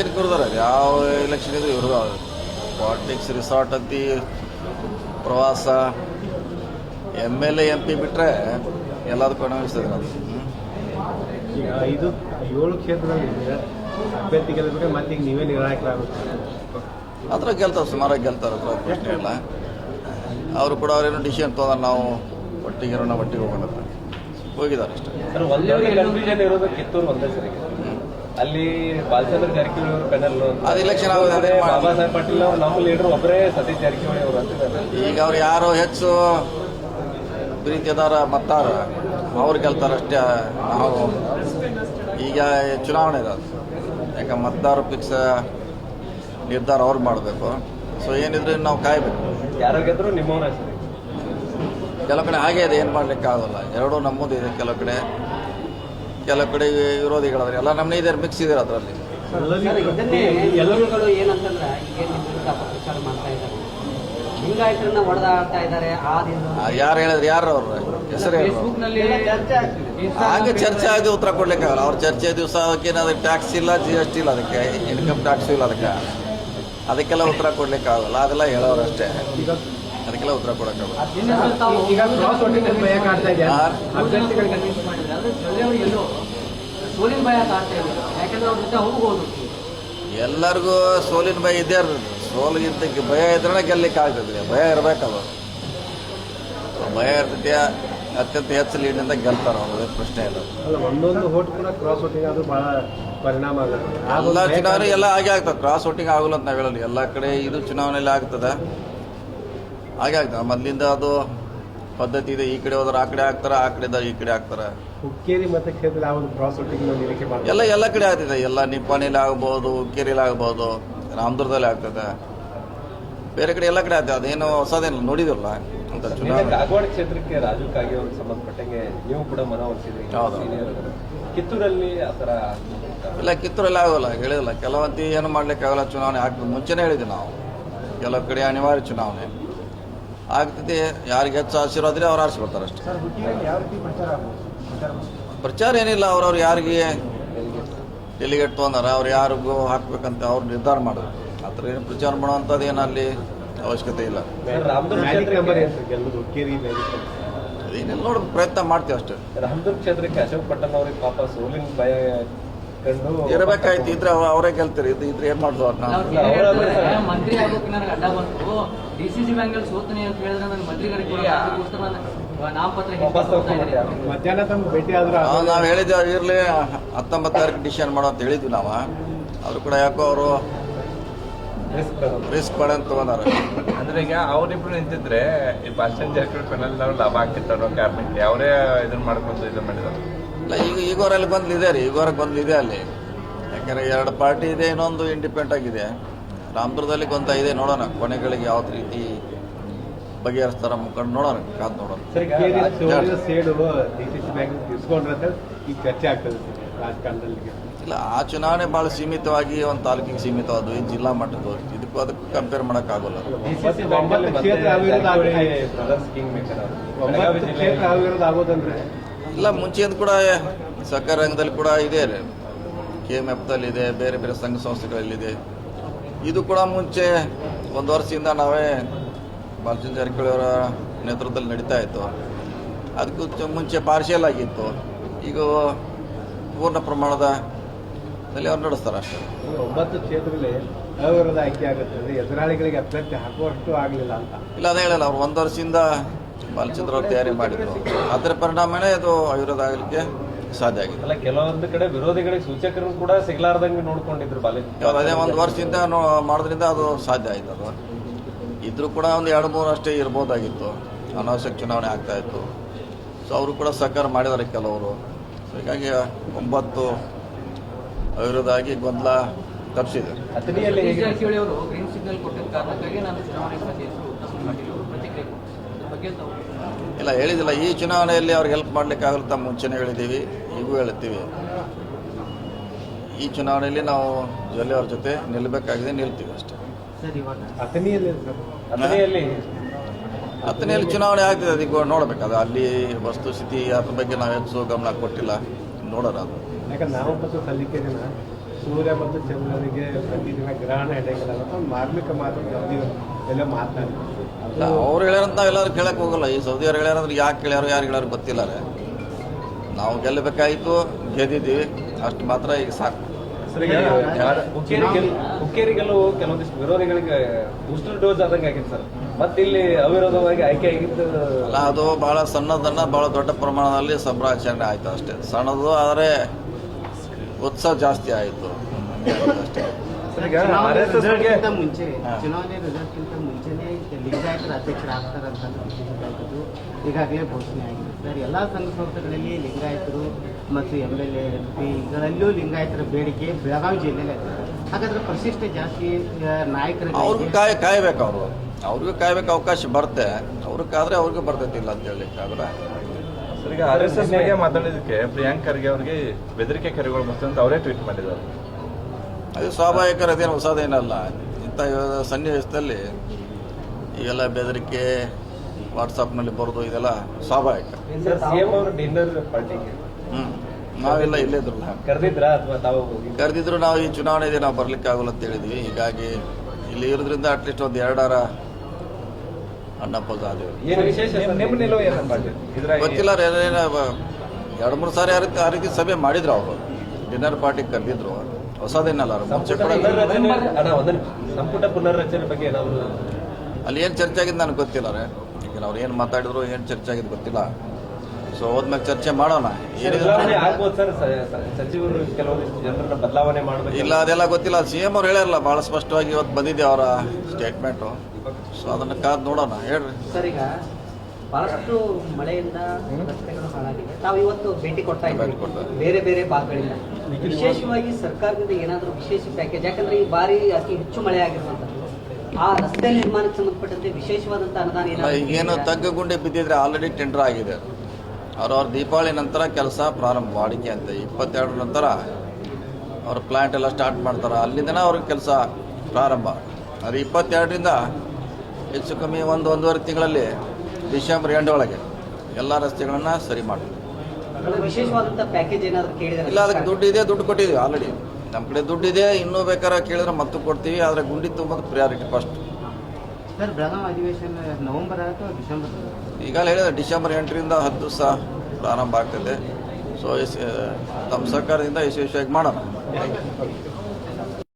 ಎಲೆಕ್ಷನ್ಗೆ ಇರೋದಾರ ಯಾವ ಎಲೆಕ್ಷನ್ ಇದ್ರು ಇವ್ರದ್ದು ಪಾಲಿಟಿಕ್ಸ್ ರಿಸಾರ್ಟ್ ಅಂತಿ ಪ್ರವಾಸ M L A M P ಬಿಟ್ಟರೆ ಎಲ್ಲದಕ್ಕೂ ಅನುಭವಿಸ್ತದೆ. ಈಗ ಐದು ಏಳು ಕ್ಷೇತ್ರದಲ್ಲಿ ಅಭ್ಯರ್ಥಿ ಗೆಲ್ಲಬೇಕು ಮತ್ತೆ ಈಗ ನೀವೇ ನಿರ್ಣಾಯಕರಾಗುತ್ತೆ. ಅದ್ರ ಗೆಲ್ತಾರೆ ಸುಮಾರಾಗಿ ಗೆಲ್ತಾರೆ ಅದ್ರ ಪ್ರಶ್ನೆ ಇಲ್ಲ. ಅವರು ಕೂಡ ಅವ್ರೇನು ಡಿಸಿಷನ್ ತೊಗೊಂಡ್ರೆ ನಾವು ಒಟ್ಟಿಗೆ ಇರೋಣ ಒಟ್ಟಿಗೆ ಹೋಗೋಣ ಅಂತ. ಹೋಗಿದ್ದಾರೆ ಅಷ್ಟೇ. ಅಲ್ಲಿ ಬಾಲಚಂದ್ರ ಜಾರಕಿಹೊಳಿ ಅವರು ಪೆನಲ್ ಅದು ಇಲೆಕ್ಷನ್ ಆಗೋದು ಅದೇ. ಬಾಬಾ ಸಾಹೇಬ್ ಪಾಟೀಲ್ ಅವರು ನಮ್ಮ ಲೀಡರ್ ಒಬ್ಬರೇ ಸತೀಶ್ ಜಾರಕಿಹೊಳಿ ಅವರು ಅಂತಿದ್ದಾರೆ. ಈಗ ಅವ್ರು ಯಾರು ಹೆಚ್ಚು ಪ್ರೀತಿದಾರ ಮತ್ತಾರ ಅವ್ರು ಗೆಲ್ತಾರಷ್ಟೇ ನಾವು. ಈಗ ಚುನಾವಣೆ ಇರೋದು ಯಾಕೆ ಮತದಾರ ಫಿಕ್ಸ್ ನಿರ್ಧಾರ ಅವ್ರು ಮಾಡಬೇಕು. ಸೊ ಏನಿದ್ರೆ ನಾವು ಕಾಯಬೇಕು. ಯಾರೋ ಗೆದ್ರು ನಿಮ್ಮವರ ಹೆಸರು ಕೆಲವು ಕಡೆ ಹಾಗೆ ಇದೆ ಏನು ಮಾಡ್ಲಿಕ್ಕೆ ಆಗೋಲ್ಲ ಎರಡೂ ನಮ್ಮದು ಇದೆ ಕೆಲವು ಕಡೆ. ಕೆಲವು ಕಡೆ ವಿರೋಧಿಗಳಾದ್ರೆ ಎಲ್ಲ ನಮ್ಮನೆ ಇದ್ದಾರೆ ಮಿಕ್ಸ್ ಇದ್ದಾರೆ ಅದರಲ್ಲಿ. ಏನಂತಂದ್ರೆ ಮಾಡ್ತಾ ಇದ್ದಾರೆ? ಲಿಂಗಾಯತರನ್ನ ಹೊಡೆದಾಡ್ತಾ ಇದ್ದಾರೆ ಯಾರು ಹೇಳಿದ್ರೆ ಯಾರು ಅವ್ರ? ಹೆಸರು ಹಾಗೆ ಚರ್ಚೆ ಆಗಿ ಉತ್ತರ ಕೊಡ್ಲಿಕ್ಕೆ ಆಗಲ್ಲ ಅವ್ರ ಚರ್ಚೆ ದಿವಸ ಅದಕ್ಕೇನಾದ್ರು ಟ್ಯಾಕ್ಸ್ ಇಲ್ಲ ಜಿ ಎಸ್ ಟಿ ಇಲ್ಲ ಅದಕ್ಕೆ ಇನ್ಕಮ್ ಟ್ಯಾಕ್ಸ್ ಇಲ್ಲ ಅದಕ್ಕೆ. ಅದಕ್ಕೆಲ್ಲ ಉತ್ತರ ಕೊಡ್ಲಿಕ್ಕೆ ಆಗಲ್ಲ ಅದೆಲ್ಲ ಹೇಳೋರು ಅಷ್ಟೇ. ಅದಕ್ಕೆಲ್ಲ ಉತ್ತರ ಕೊಡೋಕ್ಕಾಗಲ್ಲ. ಎಲ್ಲೋ ಸೋಲಿನ ಭಯ ಕಾಡ್ತಾ ಯಾಕಂದ್ರೆ ಅವ್ರ ಜೊತೆ ಹೋಗ್ಬೋದು ಎಲ್ಲರಿಗೂ ಸೋಲಿನ ಭಯ ಇದ್ದೇ ಇರ್ತದೆ. ಸೋಲಿಗಿಂತ ಭಯ ಇದ್ರೆ ಗೆಲ್ಲಕ್ಕೆ ಆಗ್ತದೆ. ಭಯ ಇರಬೇಕಲ್ಲ. ಭಯ ಇರ್ತೈತಿ ಅತ್ಯಂತ ಹೆಚ್ಚು ಲೀಡ್ನಿಂದ ಗೆಲ್ತಾರ ಅವ್ರು ಪ್ರಶ್ನೆ ಇಲ್ಲ ಅಲ್ಲ ಒಂದೊಂದು ಹೋಟ್ ಕೂಡ ಕ್ರಾಸ್ ವೋಟಿಂಗ್ ಅದು ಬಹಳ ಪರಿಣಾಮ ಆಗುತ್ತೆ. ಎಲ್ಲ ಚುನಾವಣೆ ಎಲ್ಲ ಹಾಗೆ ಆಗ್ತದೆ. ಕ್ರಾಸ್ ವೋಟಿಂಗ್ ಆಗಲ್ಲ ಅಂತ ನಾವು ಹೇಳಲ್ಲ ಎಲ್ಲ ಕಡೆ ಇದು ಚುನಾವಣೆಯಲ್ಲಿ ಆಗ್ತದೆ? ಹಾಗೆ ಆಗ್ತದೆ. ಮೊದಲಿಂದ ಅದು ಪದ್ಧತಿ ಇದೆ ಈ ಕಡೆ ಹೋದ್ರೆ ಆ ಕಡೆ ಆಗ್ತಾರೆ ಆ ಕಡೆ ಈ ಕಡೆ ಆಗ್ತಾರೆ ಹುಕ್ಕೇರಿ ಮತ್ತೆ ಕ್ಷೇತ್ರ ಯಾವುದು ಕ್ರಾಸ್ ವೋಟಿಂಗ್ ನಿರೀಕ್ಷೆ ಮಾಡ್ತಾರೆ ಎಲ್ಲ ಎಲ್ಲ ಕಡೆ ಆಗ್ತದೆ. ಎಲ್ಲ ನಿಪ್ಪಾಣಿಲಿ ಆಗ್ಬೋದು ಹುಕ್ಕೇರಿಲಿ ಆಗ್ಬೋದು ರಾಮದುರ್ಗದಲ್ಲಿ ಆಗ್ತದೆ. ಬೇರೆ ಕಡೆ ಎಲ್ಲ ಕಡೆ ಆಗ್ತದೆ. ಅದೇನು ಹೊಸದೇನು ನೋಡಿದಿಲ್ಲ ಅಂತ ಕಾಗವಾಡ ಕ್ಷೇತ್ರಕ್ಕೆ ಅವ್ರಿಗೆ ಸಂಬಂಧಪಟ್ಟಂಗೆ ನೀವು ಕೂಡ ಮನವೊಲಿಸಿದ್ರಿ. ಕಿತ್ತೂರಲ್ಲಿ ಆ ಥರ ಇಲ್ಲ ಕಿತ್ತೂರಲ್ಲಿ ಆಗೋಲ್ಲ ಹೇಳಿದಿಲ್ಲ ಕೆಲವಂತಿ ಏನು ಮಾಡ್ಲಿಕ್ಕೆ ಆಗೋಲ್ಲ ಚುನಾವಣೆ ಆಗ್ತದೆ ಮುಂಚೆನೇ ಹೇಳಿದ್ವಿ ನಾವು. ಕೆಲವು ಕಡೆ ಅನಿವಾರ್ಯ ಚುನಾವಣೆ. ಆಗ್ತದೆ ಯಾರಿಗೆ ಹೆಚ್ಚು ಆಶೀರ್ವಾದ ಇದ್ರೆ ಅವ್ರು ಆರಿಸ್ಕೊಡ್ತಾರೆ ಅಷ್ಟೇ. ಸರ್ ಯಾವ ರೀತಿ ಪ್ರಚಾರ ಏನಿಲ್ಲ ಅವ್ರವ್ರು ಯಾರಿಗೆ ಡೆಲಿಗೇಟ್ ತೊಗೊಂಡಾರ ಅವ್ರು ಯಾರಿಗೂ ಹಾಕ್ಬೇಕಂತ ಅವ್ರು ನಿರ್ಧಾರ ಮಾಡೋದು ಆ ಥರ ಏನು ಪ್ರಚಾರ ಮಾಡುವಂಥದ್ದು ಏನು ಅಲ್ಲಿ ಅವಶ್ಯಕತೆ ಇಲ್ಲ. ಅದೇನೆಲ್ಲ ಏನಿಲ್ಲ ನೋಡಿ ಪ್ರಯತ್ನ ಮಾಡ್ತೀವಿ ಅಷ್ಟೇ. ರಾಮದುರ್ಗ ಕ್ಷೇತ್ರಕ್ಕೆ ಅಶೋಕ್ ಪಟ್ಟಣ ಅವ್ರಿಗೆ ಪಾಪ ಸೋಲಿನ ಭಯ ಇರಬೇಕಾಯ್ತು ಇದ್ರೆ ಅವ- ಅವರೇ ಗೆಲ್ತಾರೆ ಇದು ಇದ್ರೆ ಏನ್ ಮಾಡೋದು ಅವ್ರನ್ನ? ಅವ್ರು ಮಂತ್ರಿ ಆಗೋಕೆ ನನಗೆ ಅಡ್ಡ ಬಂತು. ಡಿ ಸಿ ಸಿ ಬ್ಯಾಂಕ್ ಸೋತನೆ ಅಂತ ಹೇಳಿದ್ರೆ ನನಗೆ ಮಂತ್ರಿಗಳಿಗೆ ನಾವು ಹೇಳಿದ್ವಿ ಇರಲಿ ಹತ್ತೊಂಬತ್ತು ತಾರೀಕು ಡಿಸಿಷನ್ ಮಾಡೋ ಅಂತ ಹೇಳಿದ್ವಿ ನಾವು. ಅವ್ರು ಕೂಡ ಯಾಕೋ ಅವರು. ರಿಸ್ಕ್ ಬೇಡ ಅಂತ ತಗೊಂಡಾರ. ಅಂದ್ರೆ ಈಗ ಅವ್ರಿಬ್ರು ನಿಂತಿದ್ರೆ ಈ ಪ್ಯಾಸೆಂಜರ್ ಪೆನಲ್ ನಾವು ಲಾಭ ಆಗ್ತಿತ್ತು ಅನ್ನೋ ಕಾರಣಕ್ಕೆ ಅವರೇ ಇದನ್ನ ಮಾಡ್ಕೊಂಡು ಇದನ್ನ ಮಾಡಿದ್ರು ಇಲ್ಲ ಈಗ ಈಗೋರಲ್ಲಿ ಬಂದಿದೆ ರೀ ಈಗೋರ ಬಂದಿದೆ ಅಲ್ಲಿ. ಯಾಕಂದ್ರೆ ಎರಡು ಪಾರ್ಟಿ ಇದೆ ಇನ್ನೊಂದು ಇಂಡಿಪೆಂಡೆಂಟ್ ಆಗಿದೆ. ರಾಮದುರ್ಗದಲ್ಲಿ ಗೊಂತ ಇದೆ ನೋಡೋಣ. ಕೊನೆಗಳಿಗೆ ಯಾವ ರೀತಿ ಬಗೆಹರಿಸ್ತಾರ ಮುಖಂಡ ನೋಡೋಣ ಕಾದ್ ನೋಡೋಣ. ಚರ್ಚೆ ಆಗ್ತದೆ ರಾಜಕಾರಣದಲ್ಲಿ ಇಲ್ಲ ಆ ಚುನಾವಣೆ ಭಾಳ ಸೀಮಿತವಾಗಿ ಒಂದು ತಾಲೂಕಿಗೆ ಸೀಮಿತವಾದವು ಈ ಜಿಲ್ಲಾ ಮಟ್ಟದ್ದು. ಇದಕ್ಕೂ ಅದಕ್ಕೂ ಕಂಪೇರ್ ಮಾಡೋಕ್ಕಾಗಲ್ಲ. ಆಗೋದಂದ್ರೆ ಇಲ್ಲ ಮುಂಚೆಯಿಂದ ಕೂಡ ಸರ್ಕಾರ ರಂಗದಲ್ಲಿ ಕೂಡ ಇದೆ ಕೆ ಎಂ ಎಫ್ದಲ್ಲಿ ಇದೆ ಬೇರೆ ಬೇರೆ ಸಂಘ ಸಂಸ್ಥೆಗಳಲ್ಲಿದೆ. ಇದು ಕೂಡ ಮುಂಚೆ ಒಂದು ವರ್ಷದಿಂದ ನಾವೇ ಬಾಲಚಂದ್ರ ಜಾರಕಿಹೊಳಿ ಅವರ ನೇತೃತ್ವದಲ್ಲಿ ನಡೀತಾ ಇತ್ತು. ಅದಕ್ಕೂ ಮುಂಚೆ ಪಾರ್ಷಿಯಲ್ ಆಗಿತ್ತು. ಈಗ ಪೂರ್ಣ ಪ್ರಮಾಣದ ಅಲ್ಲಿ ಅವ್ರು ನಡೆಸ್ತಾರೆ ಅಷ್ಟೇ. ಒಂಬತ್ತು ಕ್ಷೇತ್ರದಲ್ಲಿ ಅವಿರೋಧ ಆಯ್ಕೆ ಆಗುತ್ತೆ. ಅಂದ್ರೆ ಎದುರಾಳಿಗಳಿಗೆ ಅಭ್ಯರ್ಥಿ ಹಾಕುವಷ್ಟು ಆಗಲಿಲ್ಲ ಅಂತ. ಇಲ್ಲ ಅದೇ ಹೇಳಲ್ಲ. ಅವ್ರು ಒಂದು ವರ್ಷದಿಂದ ಬಾಲಚಂದ್ರ ಅವರು ತಯಾರಿ ಮಾಡಿದ್ರು. ಅದರ ಪರಿಣಾಮನೇ ಅದು ಆಯುರ್ವೇದ ಆಗಲಿಕ್ಕೆ ಸಾಧ್ಯ ಆಗಿದೆ. ಅಲ್ಲ ಕೆಲವೊಂದು ಕಡೆ ವಿರೋಧಿಗಳಿಗೆ ಸೂಚಕರು ಕೂಡ ಸಿಗ್ಲಾರ್ದಂಗೆ ನೋಡ್ಕೊಂಡಿದ್ರು ಬಾಲಿ ಯಾವ್ದು ಅದೇ ಒಂದು ವರ್ಷದಿಂದ ಮಾಡೋದ್ರಿಂದ ಅದು ಸಾಧ್ಯ ಆಯ್ತು ಅದು. ಇದ್ರೂ ಕೂಡ ಒಂದು ಎರಡು ಮೂರು ಅಷ್ಟೇ ಇರ್ಬೋದಾಗಿತ್ತು. ಅನಾವಶ್ಯಕ ಚುನಾವಣೆ ಆಗ್ತಾ ಇತ್ತು. ಸೊ ಅವರು ಕೂಡ ಸಹಕಾರ ಮಾಡಿದ್ದಾರೆ ಕೆಲವರು. ಸೊ ಹೀಗಾಗಿ ಒಂಬತ್ತು ಅವಿರೋಧ ಆಗಿ ಗೊಂದಲ ತಪ್ಪಿಸಿದೆ. ಇಲ್ಲ ಹೇಳಿದಿಲ್ಲ. ಈ ಚುನಾವಣೆಯಲ್ಲಿ ಅವ್ರಿಗೆ ಹೆಲ್ಪ್ ಮಾಡ್ಲಿಕ್ಕೆ ಆಗಲ್ಲ ಮುಂಚೆನೇ ಹೇಳಿದ್ದೀವಿ. ಈಗೂ ಹೇಳ್ತೀವಿ. ಈ ಚುನಾವಣೆಯಲ್ಲಿ ನಾವು ಜೊಲ್ಲೆ ಅವ್ರ ಜೊತೆ ನಿಲ್ಲಬೇಕಾಗಿದೆ ನಿಲ್ತೀವಿ ಅಷ್ಟೇ. ಸರ್ ಇವಾಗ. ಅಥಣಿಯಲ್ಲಿ ಸರ್. ಅತನಿಯಲ್ಲಿ ಹತ್ತನೆಯಲ್ಲಿ ಚುನಾವಣೆ ಆಗ್ತದೆ. ಅದಕ್ಕೆ ನೋಡ್ಬೇಕು ಅದು ಅಲ್ಲಿ ವಸ್ತುಸ್ಥಿತಿ ಅದ್ರ ಬಗ್ಗೆ ನಾವು ಹೆಚ್ಚು ಗಮನ ಕೊಟ್ಟಿಲ್ಲ. ನೋಡೋಣ ಅದು. ಯಾಕಂದ್ರೆ ನಾಮಪತ್ರ ಸಲ್ಲಿಕೆ ದಿನ ಸೂರ್ಯ ಮತ್ತು ಚಂದ್ರನಿಗೆ ಪ್ರತಿದಿನ ಗ್ರಹಣ ಮಾರ್ಮಿಕ ಮಾತು ಎಲ್ಲ ಮಾತನಾಡಿ. ಇಲ್ಲ ಅವ್ರು ಹೇಳ್ಯಾರಂತ ನಾವು ಎಲ್ಲರೂ ಕೇಳಕ್ಕೆ ಹೋಗಲ್ಲ. ಈ ಸೌದಿಯವ್ರು ಹೇಳ್ಯಾರಂದ್ರೆ ಯಾಕೆ ಕೇಳ್ಯಾರು ಯಾರು ಹೇಳ್ಯಾರು ಗೊತ್ತಿಲ್ಲ ರೀ ನಾವು ಗೆಲ್ಲಬೇಕಾಯಿತು ಗೆದ್ದಿದ್ದೀವಿ. ಅಷ್ಟು ಮಾತ್ರ ಈಗ ಸಾಕು. ಸರ್ ಈಗ ಹುಕ್ಕೇರಿ ಗೆಲ್- ಹುಕ್ಕೇರಿ ಗೆಲುವು ಕೆಲವೊಂದಿಷ್ಟು ವಿರೋಧಿಗಳಿಗೆ ಬೂಸ್ಟರ್ ಡೋಸ್ ಆದಂಗೆ ಆಗಿದೆ ಸರ್. ಮತ್ತೆ ಇಲ್ಲಿ ಅವಿರೋಧವಾಗಿ ಆಯ್ಕೆ ಆಗಿತ್ತು. ಅಲ್ಲ ಅದು ಭಾಳ ಸಣ್ಣದನ್ನ ಭಾಳ ದೊಡ್ಡ ಪ್ರಮಾಣದಲ್ಲಿ ಸಂಭ್ರಾಚರಣೆ ಆಯಿತು ಅಷ್ಟೇ. ಸಣ್ಣದು ಆದರೆ ಉತ್ಸವ ಜಾಸ್ತಿ ಆಯಿತು. ಅಷ್ಟೇ ಮುಂಚೆ ಚುನಾವಣೆ ಲಿಂಗಾಯತರ ಅಧ್ಯಕ್ಷರಾಗ್ತಾರಂತ ಬಿಜೆಪಿ ಈಗಾಗಲೇ ಘೋಷಣೆ ಆಗಿದೆ. ಸರ್ ಎಲ್ಲ ಸಂಘ ಸಂಸ್ಥೆಗಳಲ್ಲಿ ಲಿಂಗಾಯತರು ಮತ್ತು ಎಂ ಎಲ್ ಎ ಎಂ ಪಿಗಳಲ್ಲೂ ಇದರಲ್ಲೂ ಲಿಂಗಾಯತರ ಬೇಡಿಕೆ ಬೆಳಗಾವಿ ಜಿಲ್ಲೆಯಲ್ಲಿ ಹಾಗಾದ್ರೆ ಪರಿಶಿಷ್ಟ ಜಾತಿ ನಾಯಕರು ಅವ್ರಿಗೂ ಕಾಯ ಕಾಯ್ಬೇಕು ಅವರು. ಅವ್ರಿಗೂ ಕಾಯ್ಬೇಕು ಅವಕಾಶ ಬರುತ್ತೆ. ಅವ್ರಿಗಾದ್ರೆ ಅವ್ರಿಗೂ ಬರ್ತೈತಿಲ್ಲ ಅಂತ ಹೇಳಲಿಕ್ಕಾಗಲ್ಲ ಸರ್ ಈಗ ಆರ್ ಎಸ್ ಎಸ್ ಬಗ್ಗೆ ಮಾತಾಡಿದಕ್ಕೆ ಪ್ರಿಯಾಂಕ್ ಖರ್ಗೆ ಅವರಿಗೆ ಬೆದರಿಕೆ ಕರೆಗಳು ಬರ್ತದೆ ಅಂತ ಅವರೇ ಟ್ವೀಟ್ ಮಾಡಿದ್ದಾರೆ. ಅದು ಸ್ವಾಭಾವಿಕ ಅದೇನು ಹೊಸದೇನಲ್ಲ. ಇಂಥ ಸನ್ನಿವೇಶದಲ್ಲಿ ಈಗೆಲ್ಲ ಬೆದರಿಕೆ ವಾಟ್ಸಪ್ನಲ್ಲಿ ಬರೋದು ಇದೆಲ್ಲ ಸ್ವಾಭಾವಿಕ. ಹ್ಞೂ ನಾವೆಲ್ಲ ಇಲ್ಲೇ ಇದ್ರಲ್ಲ. ಕರೆದಿದ್ರು ನಾವು ಈ ಚುನಾವಣೆ ದಿನ ನಾವು ಬರ್ಲಿಕ್ಕೆ ಆಗೋಲ್ಲ ಅಂತ ಹೇಳಿದ್ವಿ. ಹೀಗಾಗಿ ಇಲ್ಲಿ ಇರೋದ್ರಿಂದ ಅಟ್ಲೀಸ್ಟ್ ಒಂದು ಎರಡಾರ ಅಣ್ಣಪ್ಪದ ಗೊತ್ತಿಲ್ಲ ಎರಡು ಮೂರು ಸಾರಿ ಆ ರೀತಿ ಸಭೆ ಮಾಡಿದ್ರು ಅವರು. Dinner party ಕರೆದಿದ್ರು. ಹೊಸದೇನಲ್ಲ ಮುಂಚೆ ಸಂಪುಟ ಕೂಡ ಪುನರ್ರಚನೆ. ಸಂಪುಟ ಬಗ್ಗೆ ಏನಾದ್ರು ಅಲ್ಲಿ ಏನು ಚರ್ಚೆ ಆಗಿದ್ದು ನನಗೆ ಗೊತ್ತಿಲ್ಲ ರೀ. ಈಗ ಅವ್ರು ಏನು ಮಾತಾಡಿದ್ರು ಏನು ಚರ್ಚೆ ಆಗಿದ್ದು ಗೊತ್ತಿಲ್ಲ. ಸೊ ಹೋದ್ಮೇಲೆ ಚರ್ಚೆ ಮಾಡೋಣ. ಇಲ್ಲ ಅದೆಲ್ಲ ಗೊತ್ತಿಲ್ಲ. ಸಿ ಎಂ ಅವ್ರು ಹೇಳಿರಲ್ಲ ಭಾಳ ಸ್ಪಷ್ಟವಾಗಿ ಇವತ್ತು ಬಂದಿದೆ ಅವರ ಸ್ಟೇಟ್ಮೆಂಟು ಸೊ ಅದನ್ನು ಕಾದು ನೋಡೋಣ. ಹೇಳ್ರಿ. ಸರ್ ಈಗ ಬಹಳಷ್ಟು ಮಳೆಯಿಂದ ರಸ್ತೆಗಳು ಹಾಳಾಗಿದೆ. ತಾವು ಇವತ್ತು ಭೇಟಿ ಕೊಡ್ತಾ ಇದ್ದೀವಿ ಬೇರೆ ಬೇರೆ ಭಾಗಗಳಿಂದ. ವಿಶೇಷವಾಗಿ ಸರ್ಕಾರದಿಂದ ಏನಾದರೂ ವಿಶೇಷ ಪ್ಯಾಕೇಜ್ ಯಾಕಂದ್ರೆ ಈ ಬಾರಿ ಅತಿ ಹೆಚ್ಚು ಮಳೆ ಆ ರಸ್ತೆ ನಿರ್ಮಾಣಕ್ಕೆ ಸಂಬಂಧಪಟ್ಟಂತೆ ವಿಶೇಷವಾದಂತ ಅನುದಾನ ಏನು ತಗ್ಗುಗುಂಡಿ ಬಿದ್ದಿದ್ರೆ ಆಲ್ರೆಡಿ ಟೆಂಡರ್ ಆಗಿದೆ ಅವ್ರವ್ರ ದೀಪಾವಳಿ ನಂತರ ಕೆಲಸ ಪ್ರಾರಂಭ ವಾಡಿಕೆ ಅಂತ. ಇಪ್ಪತ್ತೆರಡರ ನಂತರ ಅವ್ರ ಪ್ಲಾಂಟ್ ಎಲ್ಲ ಸ್ಟಾರ್ಟ್ ಮಾಡ್ತಾರೆ. ಅಲ್ಲಿಂದನೇ ಅವ್ರಿಗೆ ಕೆಲಸ ಪ್ರಾರಂಭ. ಅದು ಇಪ್ಪತ್ತೆರಡರಿಂದ ಹೆಚ್ಚು ಕಮ್ಮಿ ಒಂದು ಒಂದೂವರೆ ತಿಂಗಳಲ್ಲಿ ಡಿಸೆಂಬರ್ ಎಂಡ್ ಒಳಗೆ ಎಲ್ಲ ರಸ್ತೆಗಳನ್ನು ಸರಿ ಮಾಡ್ತಾರೆ ಅಂದ್ರೆ ವಿಶೇಷವಾದಂಥ ಪ್ಯಾಕೇಜ್ ಏನಾದರೂ ಕೇಳಿದ್ರೆ? ಇಲ್ಲ ಅದಕ್ಕೆ ದುಡ್ಡು ಇದೆ ದುಡ್ಡು ಕೊಟ್ಟಿದ್ದೀವಿ ಆಲ್ರೆಡಿ ನಮ್ಮ ಕಡೆ ದುಡ್ಡಿದೆ ಇನ್ನೂ ಬೇಕಾದ್ರೆ ಕೇಳಿದ್ರೆ ಮತ್ತೆ ಕೊಡ್ತೀವಿ ಆದರೆ ಗುಂಡಿ ತುಂಬೋದು ಪ್ರಿಯಾರಿಟಿ ಫಸ್ಟ್ ಸರ್ ಬೆಳಗಾವಿ ಅಧಿವೇಶನ ನವೆಂಬರ್ ಅಥವಾ ಡಿಸೆಂಬರ್ ಈಗ ಹೇಳಿದ್ರೆ ಡಿಸೆಂಬರ್ ಎಂಟರಿಂದ ಹತ್ತು ದಿವಸ ಪ್ರಾರಂಭ ಆಗ್ತದೆ. ಸೊ ತಮ್ಮ ಸರ್ಕಾರದಿಂದ ಯಶಸ್ವಿಯಾಗಿ ಮಾಡೋಣ.